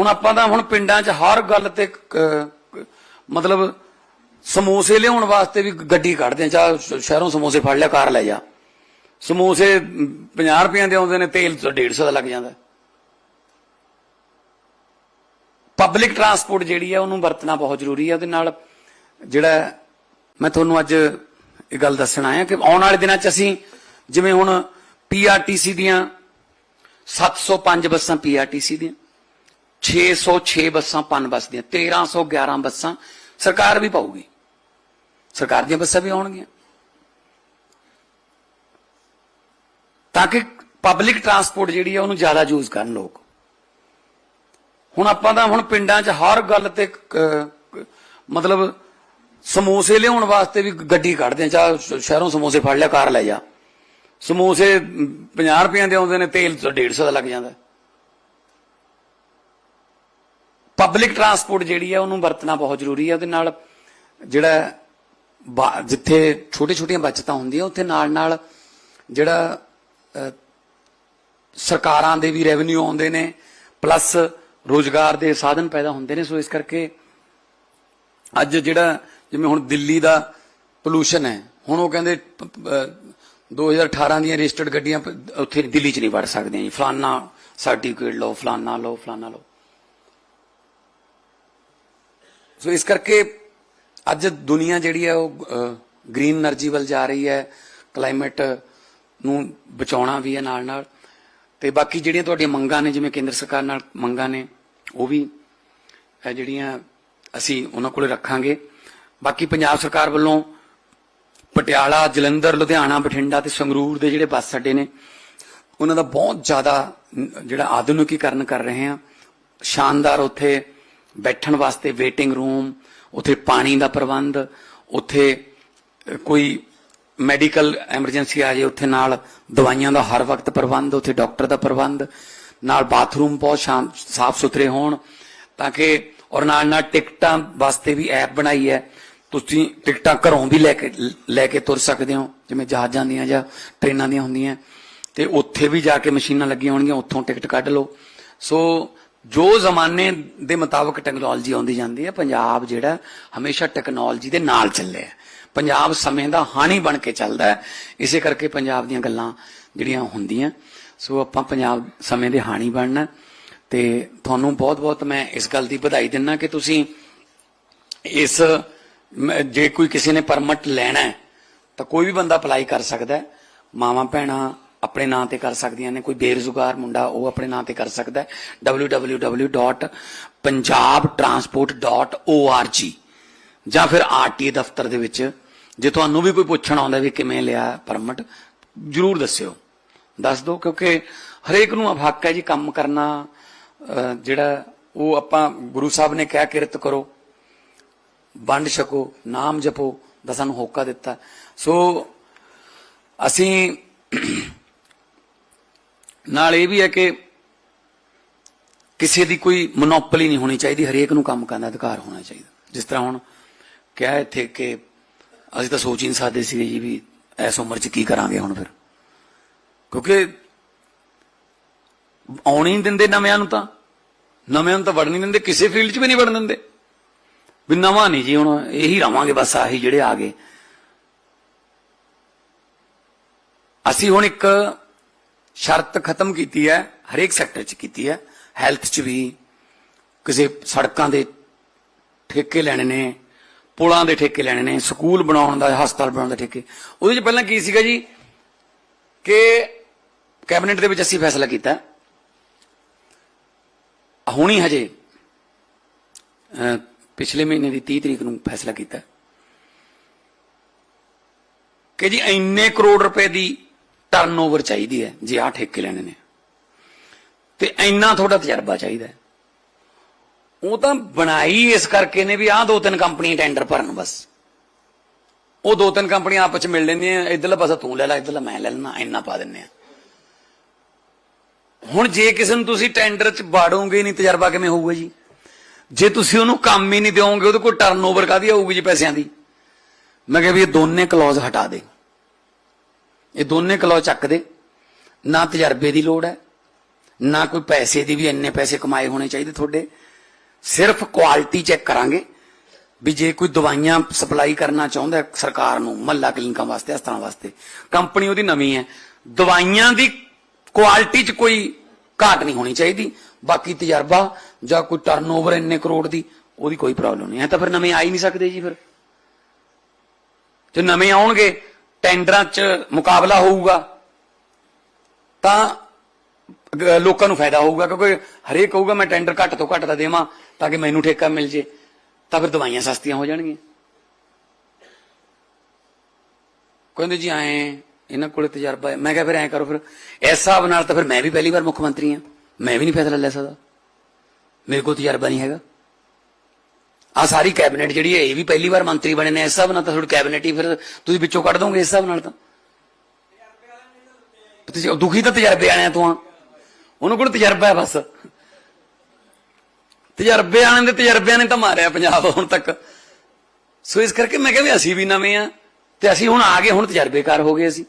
ਹੁਣ ਆਪਾਂ ਤਾਂ ਹੁਣ ਪਿੰਡਾਂ 'ਚ ਹਰ ਗੱਲ ਤੇ ਮਤਲਬ ਸਮੋਸੇ ਲਿਆਉਣ ਵਾਸਤੇ ਵੀ ਗੱਡੀ ਕੱਢਦੇ ਆ ਚਾਹ ਸ਼ਹਿਰੋਂ ਸਮੋਸੇ ਫੜ ਲਿਆ, ਕਾਰ ਲੈ ਜਾ। ਸਮੋਸੇ 50 ਰੁਪਏ ਦੇ ਆਉਂਦੇ ਨੇ, ਤੇਲ 150 ਦਾ ਲੱਗ ਜਾਂਦਾ। ਪਬਲਿਕ ਟਰਾਂਸਪੋਰਟ ਜਿਹੜੀ ਹੈ ਉਹਨੂੰ ਵਰਤਣਾ ਬਹੁਤ ਜ਼ਰੂਰੀ ਹੈ ਉਹਦੇ ਨਾਲ ਜਿਹੜਾ, ਮੈਂ ਤੁਹਾਨੂੰ ਅੱਜ ਇਹ ਗੱਲ ਦੱਸਣ ਆਇਆ ਕਿ ਆਉਣ ਵਾਲੇ ਦਿਨਾਂ 'ਚ ਅਸੀਂ ਜਿਵੇਂ ਹੁਣ ਪੀਆਰਟੀਸੀ ਦੀਆਂ 705 ਬੱਸਾਂ ਪੀਆਰਟੀਸੀ ਦੀਆਂ 606 ਬੱਸਾਂ ਪਨ ਬੱਸ ਦੀਆਂ 1311 ਬੱਸਾਂ ਸਰਕਾਰ ਵੀ ਪਾਊਗੀ। ਸਰਕਾਰ ਦੀਆਂ ਬੱਸਾਂ ਵੀ ਆਉਣਗੀਆਂ। ਤਾਂ ਕਿ ਪਬਲਿਕ ਟਰਾਂਸਪੋਰਟ ਜਿਹੜੀ ਹੈ ਉਹਨੂੰ ਜ਼ਿਆਦਾ ਯੂਜ਼ ਕਰਨ ਲੋਕ। ਹੁਣ ਆਪਾਂ ਤਾਂ ਹੁਣ ਪਿੰਡਾਂ 'ਚ ਹਰ ਗੱਲ ਤੇ ਮਤਲਬ ਸਮੋਸੇ ਲਿਆਉਣ ਵਾਸਤੇ ਵੀ ਗੱਡੀ ਕੱਢਦੇ ਆ ਚਾਹ ਸ਼ਹਿਰੋਂ ਸਮੋਸੇ ਫੜ ਲਿਆ, ਕਾਰ ਲੈ ਜਾ। ਸਮੋਸੇ 50 ਰੁਪਏ ਦੇ ਆਉਂਦੇ ਨੇ, ਤੇਲ 150 ਦਾ ਲੱਗ ਜਾਂਦਾ। ਪਬਲਿਕ ਟਰਾਂਸਪੋਰਟ ਜਿਹੜੀ ਹੈ, ਉਹਨੂੰ ਵਰਤਣਾ ਬਹੁਤ ਜ਼ਰੂਰੀ ਹੈ। ਉਹਦੇ ਨਾਲ ਜਿਹੜਾ ਬਾ- ਜਿੱਥੇ ਛੋਟੇ ਛੋਟੀਆਂ ਬਚਤਾਂ ਹੁੰਦੀਆਂ, ਉੱਥੇ ਨਾਲ ਨਾਲ ਜਿਹੜਾ ਸਰਕਾਰਾਂ ਦੇ ਵੀ ਰੈਵਨਿਊ ਆਉਂਦੇ ਨੇ ਪਲੱਸ ਰੋਜ਼ਗਾਰ ਦੇ ਸਾਧਨ ਪੈਦਾ ਹੁੰਦੇ ਨੇ। ਸੋ ਇਸ ਕਰਕੇ ਅੱਜ ਜਿਹੜਾ, ਜਿਵੇਂ ਹੁਣ ਦਿੱਲੀ ਦਾ ਪੋਲੂਸ਼ਨ ਹੈ, ਹੁਣ ਉਹ ਕਹਿੰਦੇ, ਪ- ਪ- ਅਹ 2018 ਦੀਆਂ ਰਜਿਸਟਰਡ ਗੱਡੀਆਂ ਉੱਥੇ ਦਿੱਲੀ 'ਚ ਨਹੀਂ ਵੜ ਸਕਦੀਆਂ ਜੀ। ਫਲਾਨਾ ਸਰਟੀਫਿਕੇਟ ਲਓ, ਫਲਾਨਾ ਲਓ ਫਲਾਨਾ ਲਓ। ਸੋ ਇਸ ਕਰਕੇ ਅੱਜ ਦੁਨੀਆ ਜਿਹੜੀ ਹੈ ਉਹ ਗ੍ਰੀਨ એનર્ਜੀ ਵੱਲ ਜਾ ਰਹੀ ਹੈ, ਕਲਾਈਮੇਟ ਨੂੰ ਬਚਾਉਣਾ ਵੀ ਹੈ ਨਾਲ ਨਾਲ। ਤੇ ਬਾਕੀ ਜਿਹੜੀਆਂ ਤੁਹਾਡੀਆਂ ਮੰਗਾਂ ਨੇ, ਜਿਵੇਂ ਕੇਂਦਰ ਸਰਕਾਰ ਨਾਲ ਮੰਗਾਂ ਨੇ, ਉਹ ਵੀ ਜਿਹੜੀਆਂ ਅਸੀਂ ਉਹਨਾਂ ਕੋਲੇ ਰੱਖਾਂਗੇ। ਬਾਕੀ ਪੰਜਾਬ ਸਰਕਾਰ ਵੱਲੋਂ ਪਟਿਆਲਾ, ਜਲੰਧਰ, ਲੁਧਿਆਣਾ, ਬਠਿੰਡਾ ਤੇ ਸੰਗਰੂਰ ਦੇ ਜਿਹੜੇ ਬੱਸ ਅੱਡੇ ਨੇ, ਉਹਨਾਂ ਦਾ ਬਹੁਤ ਜ਼ਿਆਦਾ ਜਿਹੜਾ ਆਧੁਨਿਕੀਕਰਨ ਕਰ ਰਹੇ ਆ ਸ਼ਾਨਦਾਰ ਉੱਥੇ ਬੈਠਣ ਵਾਸਤੇ ਵੇਟਿੰਗ ਰੂਮ, ਉੱਥੇ ਪਾਣੀ ਦਾ ਪ੍ਰਬੰਧ, ਉੱਥੇ ਕੋਈ ਮੈਡੀਕਲ ਐਮਰਜੈਂਸੀ ਆ ਜੇ, ਉੱਥੇ ਨਾਲ ਦਵਾਈਆਂ ਦਾ ਹਰ ਵਕਤ ਪ੍ਰਬੰਧ, ਉੱਥੇ ਡਾਕਟਰ ਦਾ ਪ੍ਰਬੰਧ, ਨਾਲ ਬਾਥਰੂਮ ਬਹੁਤ ਸਾਫ਼ ਸੁਥਰੇ ਹੋਣ, ਤਾਂ ਕਿ, ਔਰ ਨਾਲ ਨਾਲ ਟਿਕਟਾਂ ਵਾਸਤੇ ਵੀ ਐਪ ਬਣਾਈ ਹੈ। ਤੁਸੀਂ ਟਿਕਟਾਂ ਘਰੋਂ ਵੀ ਲੈ ਕੇ ਲੈ ਕੇ ਤੁਰ ਸਕਦੇ ਹੋ, ਜਿਵੇਂ ਜਹਾਜ਼ਾਂ ਦੀਆਂ ਜਾਂ ਟ੍ਰੇਨਾਂ ਦੀਆਂ ਹੁੰਦੀਆਂ। ਤੇ ਉੱਥੇ ਵੀ ਜਾ ਕੇ ਮਸ਼ੀਨਾਂ ਲੱਗੀਆਂ ਹੋਣਗੀਆਂ, ਉੱਥੋਂ ਟਿਕਟ ਕੱਢ ਲਓ। ਸੋ ਜੋ ਜ਼ਮਾਨੇ ਦੇ ਮੁਤਾਬਕ ਟੈਕਨੋਲੋਜੀ ਆਉਂਦੀ ਜਾਂਦੀ ਹੈ, ਪੰਜਾਬ ਜਿਹੜਾ ਹਮੇਸ਼ਾ ਟੈਕਨੋਲੋਜੀ ਦੇ ਨਾਲ ਚੱਲਿਆ ਹੈ। ਪੰਜਾਬ ਸਮੇਂ ਦਾ ਹਾਣੀ ਬਣ ਕੇ ਚੱਲਦਾ ਹੈ। ਇਸੇ ਕਰਕੇ ਪੰਜਾਬ ਦੀਆਂ ਗੱਲਾਂ ਜਿਹੜੀਆਂ ਹੁੰਦੀਆਂ, ਸੋ ਆਪਾਂ ਪੰਜਾਬ ਸਮੇਂ ਦੇ ਹਾਣੀ ਬਣਨਾ ਤੇ ਤੁਹਾਨੂੰ ਬਹੁਤ-ਬਹੁਤ ਮੈਂ ਇਸ ਗੱਲ ਦੀ ਵਧਾਈ ਦਿੰਦਾ ਕਿ ਤੁਸੀਂ ਇਸ ਜੇ ਕੋਈ ਕਿਸੇ ਨੇ ਪਰਮਿਟ ਲੈਣਾ ਹੈ, ਤਾਂ ਕੋਈ ਵੀ ਬੰਦਾ ਅਪਲਾਈ ਕਰ ਸਕਦਾ ਹੈ। ਮਾਵਾਂ ਭੈਣਾਂ ਆਪਣੇ ਨਾਂ ਤੇ ਕਰ ਸਕਦੀਆਂ ਨੇ। ਕੋਈ ਬੇਰੁਜ਼ਗਾਰ ਮੁੰਡਾ ਉਹ ਆਪਣੇ ਨਾਂ ਤੇ ਕਰ ਸਕਦਾ ਹੈ। www.punjabtransport.org ਜਾਂ ਫਿਰ ਆਰਟੀ ਦਫ਼ਤਰ ਦੇ ਵਿੱਚ ਜੇ ਤੁਹਾਨੂੰ ਵੀ ਕੋਈ ਪੁੱਛਣ ਆਉਂਦਾ ਵੀ ਕਿਵੇਂ ਲਿਆ ਪਰਮਿਟ, ਜਰੂਰ ਦੱਸਿਓ। ਦੱਸ ਦਿਓ, ਕਿਉਂਕਿ ਹਰੇਕ ਨੂੰ ਹੱਕ ਹੈ ਜੀ ਕੰਮ ਕਰਨਾ। ਜਿਹੜਾ ਉਹ ਆਪਾਂ ਗੁਰੂ ਸਾਹਿਬ ਨੇ ਕਿਹਾ, ਕਿਰਤ ਕਰੋ, ਵੰਡ ਛਕੋ, ਨਾਮ ਜਪੋ ਦਾ ਸਾਨੂੰ ਹੋਕਾ ਦਿੱਤਾ। ਸੋ ਅਸੀਂ ਨਾਲ ਇਹ ਵੀ ਹੈ ਕਿ ਕਿਸੇ ਦੀ ਕੋਈ ਮੋਨੋਪੋਲੀ ਨਹੀਂ ਹੋਣੀ ਚਾਹੀਦੀ, ਹਰੇਕ ਨੂੰ ਕੰਮ ਕਰਨ ਦਾ ਅਧਿਕਾਰ ਹੋਣਾ ਚਾਹੀਦਾ। ਜਿਸ ਤਰ੍ਹਾਂ ਹੁਣ ਕਿਹਾ ਇੱਥੇ ਕਿ ਅਸੀਂ ਤਾਂ ਸੋਚ ਹੀ ਨਹੀਂ ਸਕਦੇ ਸੀ ਜੀ ਵੀ ਇਸ ਉਮਰ 'ਚ ਕੀ ਕਰਾਂਗੇ ਹੁਣ ਫਿਰ। ਕਿਉਂਕਿ ਆਉਣੀ ਨਹੀਂ ਦਿੰਦੇ ਨਵਿਆਂ ਨੂੰ ਤਾਂ। ਨਵਿਆਂ ਨੂੰ ਤਾਂ ਵੜਨ ਨਹੀਂ ਦਿੰਦੇ, ਕਿਸੇ ਫੀਲਡ 'ਚ ਵੀ ਨਹੀਂ ਵੜਨ ਦਿੰਦੇ। ਵੀ ਨਵਾਂ ਨਹੀਂ ਜੀ, ਹੁਣ ਇਹੀ ਰਵਾਂਗੇ, ਬਸ ਆਹੀ ਜਿਹੜੇ ਆ ਗਏ। ਅਸੀਂ ਹੁਣ ਇੱਕ ਸ਼ਰਤ ਖਤਮ ਕੀਤੀ ਹੈ, ਹਰੇਕ ਸੈਕਟਰ 'ਚ ਕੀਤੀ ਹੈ। ਹੈਲਥ 'ਚ ਵੀ, ਕਿਸੇ ਸੜਕਾਂ ਦੇ ਠੇਕੇ ਲੈਣੇ ਨੇ, ਪੁਲਾਂ ਦੇ ਠੇਕੇ ਲੈਣੇ ਨੇ, ਸਕੂਲ ਬਣਾਉਣ ਦਾ, ਹਸਪਤਾਲ ਬਣਾਉਣ ਦਾ ਠੇਕੇ। ਉਹਦੇ 'ਚ ਪਹਿਲਾਂ ਕੀ ਸੀਗਾ ਜੀ? ਕਿ ਕੈਬਨਿਟ ਦੇ ਵਿੱਚ ਅਸੀਂ ਫੈਸਲਾ ਕੀਤਾ। ਹੁਣੀ ਹਜੇ ਪਿਛਲੇ ਮਹੀਨੇ ਦੀ 30 ਤਰੀਕ ਨੂੰ ਫੈਸਲਾ ਕੀਤਾ। ਕਿ ਜੀ ਇੰਨੇ ਕਰੋੜ ਰੁਪਏ ਦੀ ਟਰਨਓਵਰ ਚਾਹੀਦੀ ਹੈ, ਜੇ ਆਹ ਠੇਕੇ ਲੈਣੇ ਨੇ। ਤੇ ਇੰਨਾ ਤੁਹਾਡਾ ਤਜਰਬਾ ਚਾਹੀਦਾ ਉਹ ਤਾਂ ਬਣਾਈ ਇਸ ਕਰਕੇ ਨੇ ਵੀ ਆਹ ਦੋ ਤਿੰਨ ਕੰਪਨੀਆਂ ਟੈਂਡਰ ਭਰਨ ਬਸ। ਉਹ ਦੋ ਤਿੰਨ ਕੰਪਨੀਆਂ ਆਪਸ ਚ ਮਿਲ ਲੈਂਦੀਆਂ, ਇਧਰਲਾ ਪਾਸਾ ਤੂੰ ਲੈ ਲੈ, ਇਧਰਲਾ ਮੈਂ ਲੈ ਲੈਣਾ ਇੰਨਾ ਪਾ ਦਿੰਨੇ ਆ। ਹੁਣ ਜੇ ਕਿਸੇ ਨੂੰ ਤੁਸੀਂ ਟੈਂਡਰ ਚ ਬਾੜੋਗੇ ਨਹੀਂ, ਤਜਰਬਾ ਕਿਵੇਂ ਹੋਊਗਾ ਜੀ? ਜੇ ਤੁਸੀਂ ਉਹਨੂੰ ਕੰਮ ਹੀ ਨਹੀਂ ਦਿਓਗੇ, ਉਹਦੇ ਕੋਲ ਟਰਨਓਵਰ ਕਾਦੀ ਆਊਗੀ ਜੀ ਪੈਸਿਆਂ ਦੀ? ਮੈਂ ਕਿਹਾ ਵੀ ਇਹ ਦੋਨੇ ਕਲੌਜ਼ ਹਟਾ ਦੇ। ਇਹ ਦੋਨੇ ਕਲੌਜ਼ ਚੱਕਦੇ ਨਾ ਤਜਰਬੇ ਦੀ ਲੋੜ ਹੈ, ਨਾ ਕੋਈ ਪੈਸੇ ਦੀ ਵੀ ਇੰਨੇ ਪੈਸੇ ਕਮਾਏ ਹੋਣੇ ਚਾਹੀਦੇ ਤੁਹਾਡੇ। ਸਿਰਫ ਕੁਆਲਿਟੀ ਚੈੱਕ ਕਰਾਂਗੇ ਵੀ ਜੇ ਕੋਈ ਦਵਾਈਆਂ ਸਪਲਾਈ ਕਰਨਾ ਚਾਹੁੰਦਾ ਸਰਕਾਰ ਨੂੰ, ਮਹੱਲਾ ਕਲੀਨਿਕਾਂ ਵਾਸਤੇ, ਹਸਪਤਾਲਾਂ ਵਾਸਤੇ। ਕੰਪਨੀ ਉਹਦੀ ਨਵੀਂ ਹੈ। ਦਵਾਈਆਂ ਦੀ ਕੁਆਲਿਟੀ 'ਚ ਕੋਈ ਘਾਟ ਨਹੀਂ ਹੋਣੀ ਚਾਹੀਦੀ। ਬਾਕੀ ਤਜਰਬਾ ਜਾਂ ਕੋਈ ਟਰਨਓਵਰ ਇੰਨੇ ਕਰੋੜ ਦੀ, ਉਹਦੀ ਕੋਈ ਪ੍ਰੋਬਲਮ ਨਹੀਂ। ਹੈ ਤਾਂ ਫਿਰ ਨਵੇਂ ਆ ਹੀ ਨਹੀਂ ਸਕਦੇ ਜੀ ਫਿਰ। ਜੇ ਨਵੇਂ ਆਉਣਗੇ ਟੈਂਡਰਾਂ 'ਚ ਮੁਕਾਬਲਾ ਹੋਊਗਾ, ਤਾਂ ਲੋਕਾਂ ਨੂੰ ਫਾਇਦਾ ਹੋਊਗਾ, ਕਿਉਂਕਿ ਹਰੇਕ ਕਹੂਗਾ, ਮੈਂ ਟੈਂਡਰ ਘੱਟ ਤੋਂ ਘੱਟ ਦਾ ਦੇਵਾਂ, ਤਾਂ ਕਿ ਮੈਨੂੰ ਠੇਕਾ ਮਿਲ ਜੇ। ਤਾਂ ਫਿਰ ਦਵਾਈਆਂ ਸਸਤੀਆਂ ਹੋ ਜਾਣਗੀਆਂ। ਕਹਿੰਦੇ ਜੀ, ਐ, ਇਹਨਾਂ ਕੋਲੇ ਤਜਰਬਾ ਹੈ। ਮੈਂ ਕਿਹਾ, ਫਿਰ ਐਂ ਕਰੋ ਫਿਰ, ਇਸ ਹਿਸਾਬ ਨਾਲ ਤਾਂ ਫਿਰ ਮੈਂ ਵੀ ਪਹਿਲੀ ਵਾਰ ਮੁੱਖ ਮੰਤਰੀ ਹਾਂ। ਮੈਂ ਵੀ ਨਹੀਂ ਫੈਸਲਾ ਲੈ ਸਕਦਾ। ਮੇਰੇ ਕੋਲ ਤਜਰਬਾ ਨਹੀਂ ਹੈਗਾ। ਆ ਸਾਰੀ ਕੈਬਨਿਟ ਜਿਹੜੀ ਹੈ, ਇਹ ਵੀ ਪਹਿਲੀ ਵਾਰ ਮੰਤਰੀ ਬਣੇ ਨੇ, ਇਸ ਹਿਸਾਬ ਨਾਲ ਤਾਂ ਤੁਹਾਡੀ ਕੈਬਨਿਟ ਹੀ ਫਿਰ ਤੁਸੀਂ ਵਿੱਚੋਂ ਕੱਢ ਦੋਗੇ, ਇਸ ਹਿਸਾਬ ਨਾਲ ਤਾਂ। ਤੁਸੀਂ ਦੁਖੀ ਤਾਂ ਤਜਰਬੇ ਵਾਲਿਆਂ ਤੋਂ ਆ। ਉਹਨੂੰ ਕੋਲ ਤਜਰਬਾ ਹੈ ਬਸ। ਤਜਰਬੇ ਵਾਲਿਆਂ ਦੇ ਤਜਰਬਿਆਂ ਨੇ ਤਾਂ ਮਾਰਿਆ ਪੰਜਾਬ ਹੁਣ ਤੱਕ। ਸੋ ਇਸ ਕਰਕੇ ਮੈਂ ਕਿਹਾ ਅਸੀਂ ਵੀ ਨਵੇਂ ਆ, ਤੇ ਅਸੀਂ ਹੁਣ ਆ ਗਏ, ਹੁਣ ਤਜਰਬੇਕਾਰ ਹੋ ਗਏ ਅਸੀਂ।